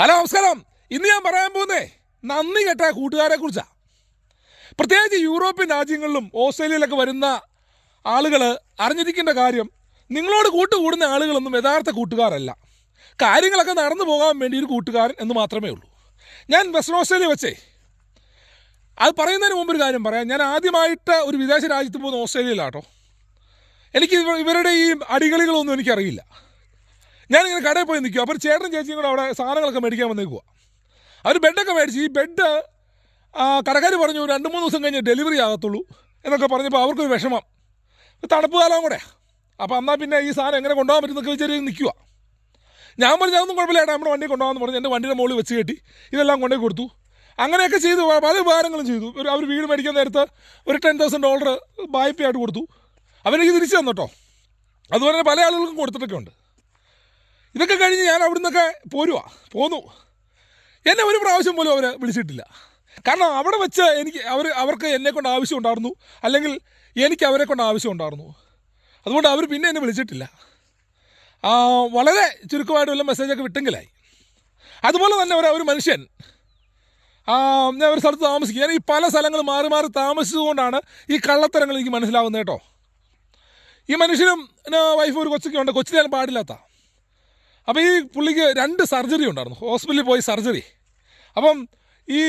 Hello നമസ്കാരം. ഇന്ന് ഞാൻ പറയാൻ പോകുന്നേ നന്ദി കെട്ട കൂട്ടുകാരെ കുറിച്ചാണ് പ്രത്യേകിച്ച് യൂറോപ്യൻ രാജ്യങ്ങളിലും ഓസ്ട്രേലിയയിലൊക്കെ വരുന്ന ആളുകൾ അറിഞ്ഞിരിക്കേണ്ട കാര്യം നിങ്ങളോട് കൂട്ടുകൂടുന്ന ആളുകളൊന്നും യഥാർത്ഥ കൂട്ടുകാരല്ല. കാര്യങ്ങളൊക്കെ നടന്നു പോകാൻ വേണ്ടി ഒരു കൂട്ടുകാരൻ എന്ന് മാത്രമേ ഉള്ളൂ. ഞാൻ വെസ്റ്റ് ഓസ്ട്രേലിയ വെച്ചേ. അത് പറയുന്നതിന് മുമ്പ് ഒരു കാര്യം പറയാം. ഞാൻ ആദ്യമായിട്ട് ഒരു വിദേശ രാജ്യത്ത് പോകുന്ന ഓസ്ട്രേലിയയിലാട്ടോ. എനിക്ക് ഇവരുടെ ഈ അടികളികളൊന്നും എനിക്കറിയില്ല. ഞാനിങ്ങനെ കടയിൽ പോയി നിൽക്കും അപ്പോൾ ചേട്ടനും ചേച്ചിയും കൂടെ അവിടെ സാധനങ്ങളൊക്കെ മേടിക്കാൻ വന്നേക്കുക അവർ ബെഡൊക്കെ മേടിച്ച് ഈ ബെഡ് കടക്കാർ പറഞ്ഞു രണ്ട് മൂന്ന് ദിവസം കഴിഞ്ഞ് ഡെലിവറി ആകത്തുള്ളൂ എന്നൊക്കെ പറഞ്ഞപ്പോൾ അവർക്കൊരു വിഷമം. തണുപ്പ് കാലം കൂടെ. അപ്പോൾ എന്നാൽ പിന്നെ ഈ സാധനം എങ്ങനെ കൊണ്ടുപോകാൻ പറ്റുന്നൊക്കെ വിചാരിച്ച് നിൽക്കുക ഞാൻ പറഞ്ഞു അതൊന്നും കുഴപ്പമില്ല ഏട്ടാ നമ്മുടെ വണ്ടി കൊണ്ടുപോകാമെന്ന് പറഞ്ഞു. എന്റെ വണ്ടിയുടെ മുകളിൽ വെച്ച് കെട്ടി ഇതെല്ലാം കൊണ്ടേ കൊടുത്തു. അങ്ങനെയൊക്കെ ചെയ്തു പല ഉപകാരങ്ങളും ചെയ്തു. ഒരു അവർ വീട് മേടിക്കാൻ നേരത്ത് ഒരു ടെൻ തൗസൻഡ് ഡോളർ വായ്പയായിട്ട് കൊടുത്തു. അവരെനിക്ക് തിരിച്ചു തന്നോട്ടോ അതുപോലെ തന്നെ പല ആളുകൾക്കും കൊടുത്തിട്ടൊക്കെ ഉണ്ട്. ഇതൊക്കെ കഴിഞ്ഞ് ഞാൻ അവിടെ നിന്നൊക്കെ പോരുവാ. പോന്നു. എന്നെ ഒരു പ്രാവശ്യം പോലും അവർ വിളിച്ചിട്ടില്ല. കാരണം അവിടെ വെച്ച് എനിക്ക് അവർ അവർക്ക് എന്നെ കൊണ്ട് ആവശ്യം ഉണ്ടായിരുന്നു അല്ലെങ്കിൽ എനിക്ക് അവരെ കൊണ്ട് ആവശ്യം ഉണ്ടായിരുന്നു അതുകൊണ്ട് അവർ പിന്നെ എന്നെ വിളിച്ചിട്ടില്ല. വളരെ ചുരുക്കമായിട്ട് വല്ല മെസ്സേജൊക്കെ വിട്ടെങ്കിലായി. അതുപോലെ തന്നെ ഒരു ഒരു മനുഷ്യൻ. ഞാൻ ഒരു സ്ഥലത്ത് താമസിക്കും. ഞാൻ ഈ പല സ്ഥലങ്ങൾ മാറി മാറി താമസിച്ചതുകൊണ്ടാണ് ഈ കള്ളത്തരങ്ങൾ എനിക്ക് മനസ്സിലാവുന്നത് കേട്ടോ. ഈ മനുഷ്യനും വൈഫ് ഒരു കൊച്ചൊക്കെ ഉണ്ട്. കൊച്ചിനെ പാടില്ലാത്ത. അപ്പോൾ ഈ പുള്ളിക്ക് രണ്ട് സർജറി ഉണ്ടായിരുന്നു. ഹോസ്പിറ്റലിൽ പോയി സർജറി. അപ്പം ഈ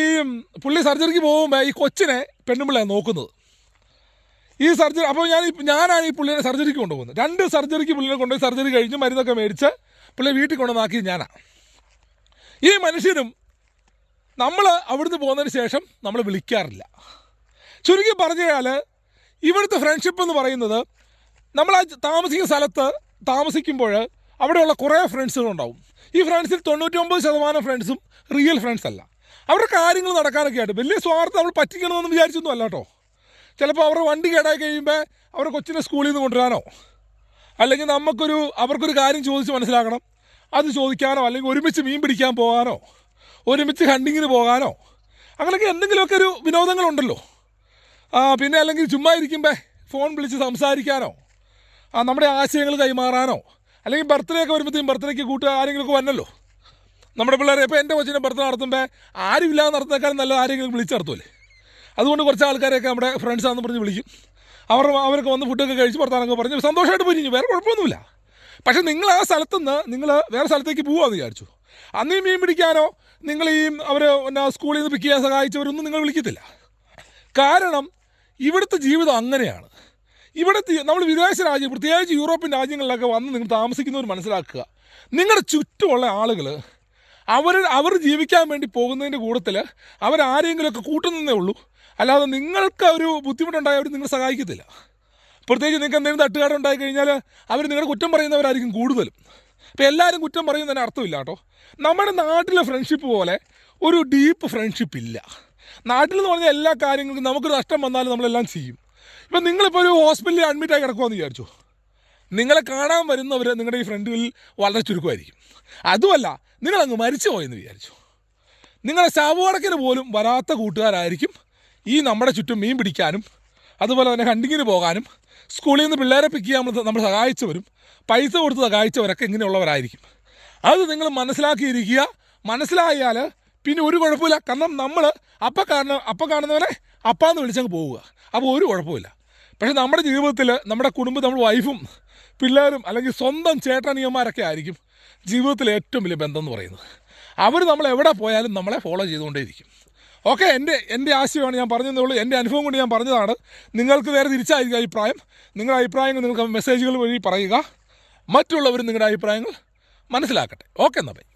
പുള്ളി സർജറിക്ക് പോകുമ്പോൾ ഈ കൊച്ചിനെ പെണ്ണുമ്പിള്ളയാണ് നോക്കുന്നത്. ഈ സർജറി അപ്പോൾ ഞാൻ ഞാനാണ് ഈ പുള്ളിനെ സർജറിക്ക് കൊണ്ടുപോകുന്നത്. രണ്ട് സർജറിക്ക് പുള്ളിനെ കൊണ്ടുപോയി സർജറി കഴിഞ്ഞ് മരുന്നൊക്കെ മേടിച്ച് പുള്ളിയെ വീട്ടിൽ കൊണ്ടുവന്നാക്കിയത് ഞാനാണ് ഈ മനുഷ്യനും നമ്മൾ അവിടുന്ന് പോകുന്നതിന് ശേഷം നമ്മൾ വിളിക്കാറില്ല. ചുരുക്കി പറഞ്ഞു കഴിഞ്ഞാൽ ഇവിടുത്തെ ഫ്രണ്ട്ഷിപ്പ് എന്ന് പറയുന്നത് നമ്മൾ ആ താമസിക്കുന്ന സ്ഥലത്ത് താമസിക്കുമ്പോൾ അവിടെയുള്ള കുറേ ഫ്രണ്ട്സുകളുണ്ടാവും. ഈ ഫ്രണ്ട്സിൽ തൊണ്ണൂറ്റൊമ്പത് ശതമാനം ഫ്രണ്ട്സും റിയൽ ഫ്രണ്ട്സ് അല്ല അവരുടെ കാര്യങ്ങൾ നടക്കാനൊക്കെ ആയിട്ട് വലിയ സ്വാർത്ഥം നമ്മൾ പറ്റിക്കണമെന്ന് വിചാരിച്ചൊന്നും അല്ല കേട്ടോ. ചിലപ്പോൾ അവരുടെ വണ്ടി കേടായി കഴിയുമ്പോൾ അവരുടെ കൊച്ചിനെ സ്കൂളിൽ നിന്ന് കൊണ്ടുവരാനോ? അല്ലെങ്കിൽ നമുക്കൊരു അവർക്കൊരു കാര്യം ചോദിച്ച് മനസ്സിലാക്കണം. അത് ചോദിക്കാനോ അല്ലെങ്കിൽ ഒരുമിച്ച് മീൻ പിടിക്കാൻ പോകാനോ ഒരുമിച്ച് ഹണ്ടിങ്ങിന് പോകാനോ അങ്ങനെയൊക്കെ എന്തെങ്കിലുമൊക്കെ ഒരു വിനോദങ്ങളുണ്ടല്ലോ. പിന്നെ അല്ലെങ്കിൽ ചുമ്മാ ഇരിക്കുമ്പോൾ ഫോൺ വിളിച്ച് സംസാരിക്കാനോ നമ്മുടെ ആശയങ്ങൾ കൈമാറാനോ അല്ലെങ്കിൽ ബർത്ത്ഡേ ഒക്കെ വരുമ്പോഴത്തേക്കും ബർത്ത്ഡേക്ക് കൂട്ടുക ആരെങ്കിലുമൊക്കെ വന്നല്ലോ. നമ്മുടെ പിള്ളേരെ ഇപ്പോൾ എന്റെ കൊച്ചിന്റെ ബർത്ത്ഡേ നടത്തുമ്പോൾ ആരുമില്ലാതെ നടത്തുന്നേക്കാളും നല്ല ആരെങ്കിലും വിളിച്ച് നടത്തുമല്ലേ അതുകൊണ്ട് കുറച്ച് ആൾക്കാരെയൊക്കെ നമ്മുടെ ഫ്രണ്ട്സാണെന്ന് പറഞ്ഞ് വിളിക്കും. അവർ അവരൊക്കെ വന്ന് ഫുഡൊക്കെ കഴിച്ച് പുറത്താനൊക്കെ പറഞ്ഞ് സന്തോഷമായിട്ട് പിരിഞ്ഞു വേറെ കുഴപ്പമൊന്നുമില്ല. പക്ഷേ നിങ്ങൾ ആ സ്ഥലത്തുനിന്ന് നിങ്ങൾ വേറെ സ്ഥലത്തേക്ക് പോകാമെന്ന് വിചാരിച്ചു. അന്ന് ഈ മീൻ പിടിക്കാനോ നിങ്ങൾ ഈ അവർ എന്നാ സ്കൂളിൽ നിന്ന് പിക്ക് ചെയ്യാൻ സഹായിച്ചവരൊന്നും നിങ്ങൾ വിളിക്കത്തില്ല. കാരണം ഇവിടുത്തെ ജീവിതം അങ്ങനെയാണ്. ഇവിടുത്തെ നമ്മൾ വിദേശ രാജ്യം പ്രത്യേകിച്ച് യൂറോപ്യൻ രാജ്യങ്ങളിലൊക്കെ വന്ന് നിങ്ങൾ താമസിക്കുന്നവർ മനസ്സിലാക്കുക. നിങ്ങളുടെ ചുറ്റുമുള്ള ആളുകൾ അവർ അവർ ജീവിക്കാൻ വേണ്ടി പോകുന്നതിന്റെ കൂട്ടത്തിൽ അവരാരെങ്കിലുമൊക്കെ കൂട്ടുന്നതേ ഉള്ളൂ. അല്ലാതെ നിങ്ങൾക്ക് ഒരു ബുദ്ധിമുട്ടുണ്ടായ അവർ നിങ്ങളെ സഹായിക്കത്തില്ല. പ്രത്യേകിച്ച് നിങ്ങൾക്ക് എന്തെങ്കിലും തട്ടുകാട് ഉണ്ടായി കഴിഞ്ഞാൽ അവർ നിങ്ങളുടെ കുറ്റം പറയുന്നവരായിരിക്കും കൂടുതലും. അപ്പോൾ എല്ലാവരും കുറ്റം പറയുന്നതിന് അർത്ഥമില്ല കേട്ടോ. നമ്മുടെ നാട്ടിലെ ഫ്രണ്ട്ഷിപ്പ് പോലെ ഒരു ഡീപ്പ് ഫ്രണ്ട്ഷിപ്പ് ഇല്ല. നാട്ടിൽ എന്ന് പറഞ്ഞാൽ എല്ലാ കാര്യങ്ങൾക്കും നമുക്കൊരു നഷ്ടം വന്നാലും നമ്മളെല്ലാം ചെയ്യും. ഇപ്പം നിങ്ങളിപ്പോൾ ഒരു ഹോസ്പിറ്റലിൽ അഡ്മിറ്റായി കിടക്കുമെന്ന് വിചാരിച്ചു? നിങ്ങളെ കാണാൻ വരുന്നവർ നിങ്ങളുടെ ഈ ഫ്രണ്ടിൽ വളരെ ചുരുക്കമായിരിക്കും. അതുമല്ല നിങ്ങളങ്ങ് മരിച്ചു പോയെന്ന് വിചാരിച്ചു. നിങ്ങളെ ശവടക്കിന് പോലും വരാത്ത കൂട്ടുകാരായിരിക്കും ഈ നമ്മുടെ ചുറ്റും മീൻ പിടിക്കാനും അതുപോലെ തന്നെ ഹണ്ടിങ്ങിന് പോകാനും സ്കൂളിൽ നിന്ന് പിള്ളേരെ പിക്ക് ചെയ്യാൻ നമ്മൾ നമ്മൾ സഹായിച്ചവരും പൈസ കൊടുത്ത് സഹായിച്ചവരൊക്കെ ഇങ്ങനെയുള്ളവരായിരിക്കും. അത് നിങ്ങൾ മനസ്സിലാക്കിയിരിക്കുക. മനസ്സിലായാൽ പിന്നെ ഒരു കുഴപ്പമില്ല. കാരണം നമ്മൾ അപ്പം കാണുന്ന അപ്പം കാണുന്നവരെ അപ്പാന്ന് വിളിച്ചങ്ങ് പോവുക. അപ്പോൾ ഒരു കുഴപ്പമില്ല. പക്ഷേ നമ്മുടെ ജീവിതത്തിൽ നമ്മുടെ കുടുംബം നമ്മുടെ വൈഫും പിള്ളേരും അല്ലെങ്കിൽ സ്വന്തം ചേട്ടനിയന്മാരൊക്കെ ആയിരിക്കും ജീവിതത്തിൽ ഏറ്റവും വലിയ ബന്ധം എന്ന് പറയുന്നത്. അവർ നമ്മൾ എവിടെ പോയാലും നമ്മളെ ഫോളോ ചെയ്തുകൊണ്ടേയിരിക്കും. ഓക്കെ എന്റെ എന്റെ ആശയമാണ് ഞാൻ പറഞ്ഞതേ ഉള്ളൂ. എന്റെ അനുഭവം കൊണ്ട് ഞാൻ പറഞ്ഞതാണ്. നിങ്ങൾക്ക് വേറെ തിരിച്ചായിരിക്കും അഭിപ്രായം. നിങ്ങളുടെ അഭിപ്രായങ്ങൾ നിങ്ങൾക്ക് മെസ്സേജുകൾ വഴി പറയുക. മറ്റുള്ളവരും നിങ്ങളുടെ അഭിപ്രായങ്ങൾ മനസ്സിലാക്കട്ടെ. ഓക്കെ എന്നാൽ